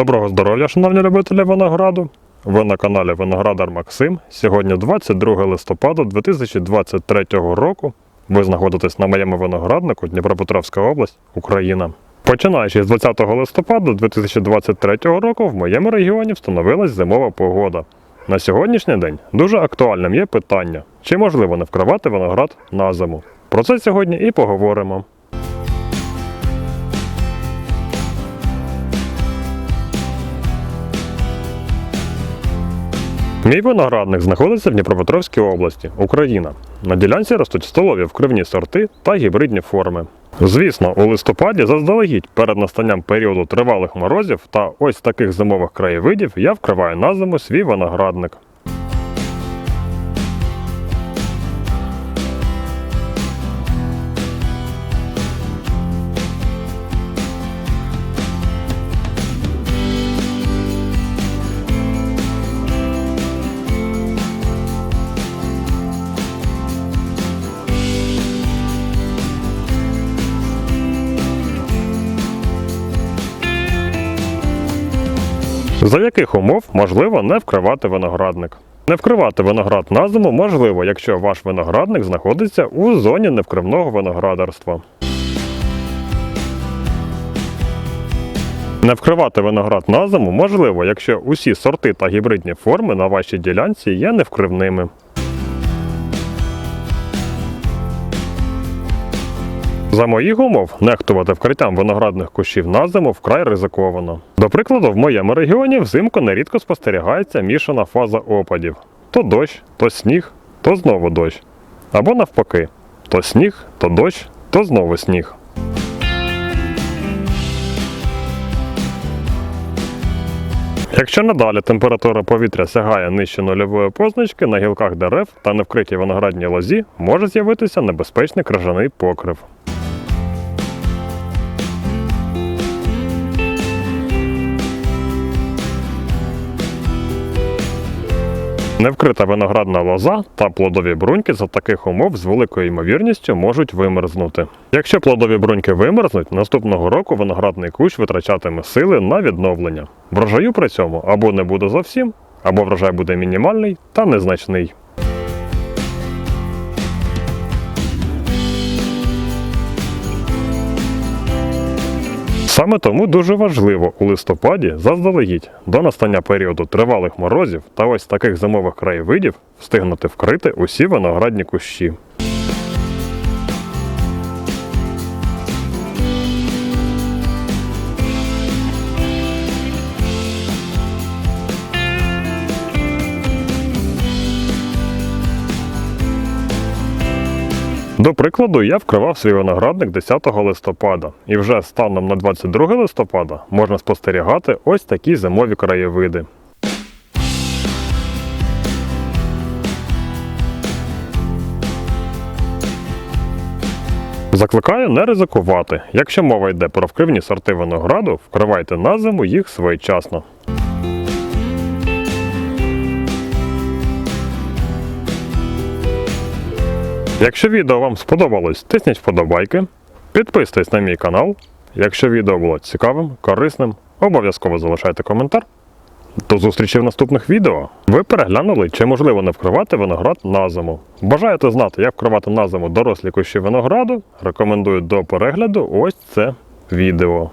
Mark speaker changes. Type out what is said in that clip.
Speaker 1: Доброго здоров'я, шановні любителі винограду. Ви на каналі Виноградар Максим. Сьогодні 22 листопада 2023 року. Ви знаходитесь на моєму винограднику Дніпропетровська область, Україна. Починаючи з 20 листопада 2023 року в моєму регіоні встановилась зимова погода. На сьогоднішній день дуже актуальним є питання, чи можливо не вкривати виноград на зиму. Про це сьогодні і поговоримо. Мій виноградник знаходиться в Дніпропетровській області, Україна. На ділянці ростуть столові вкривні сорти та гібридні форми. Звісно, у листопаді заздалегідь перед настанням періоду тривалих морозів та ось таких зимових краєвидів я вкриваю на зиму свій виноградник. За яких умов можливо не вкривати виноградник? Не вкривати виноград на зиму можливо, якщо ваш виноградник знаходиться у зоні невкривного виноградарства. Не вкривати виноград на зиму можливо, якщо усі сорти та гібридні форми на вашій ділянці є невкривними. За моїх умов, нехтувати вкриттям виноградних кущів на зиму вкрай ризиковано. До прикладу, в моєму регіоні взимку нерідко спостерігається мішана фаза опадів: то дощ, то сніг, то знову дощ. Або навпаки, то сніг, то дощ, то знову сніг. Якщо надалі температура повітря сягає нижче нульової позначки, на гілках дерев та невкритій виноградній лозі може з'явитися небезпечний крижаний покрив. Невкрита виноградна лоза та плодові бруньки за таких умов з великою ймовірністю можуть вимерзнути. Якщо плодові бруньки вимерзнуть, наступного року виноградний кущ витрачатиме сили на відновлення. Врожаю при цьому або не буде зовсім, або врожай буде мінімальний та незначний. Саме тому дуже важливо у листопаді заздалегідь до настання періоду тривалих морозів та ось таких зимових краєвидів встигнути вкрити усі виноградні кущі. До прикладу, я вкривав свій виноградник 10 листопада, і вже станом на 22 листопада можна спостерігати ось такі зимові краєвиди. Закликаю не ризикувати. Якщо мова йде про вкривні сорти винограду, вкривайте на зиму їх своєчасно. Якщо відео вам сподобалось, тисніть вподобайки, підписуйтесь на мій канал. Якщо відео було цікавим, корисним, обов'язково залишайте коментар. До зустрічі в наступних відео. Ви переглянули, чи можливо не вкривати виноград на зиму. Бажаєте знати, як вкривати на зиму дорослі кущі винограду? Рекомендую до перегляду ось це відео.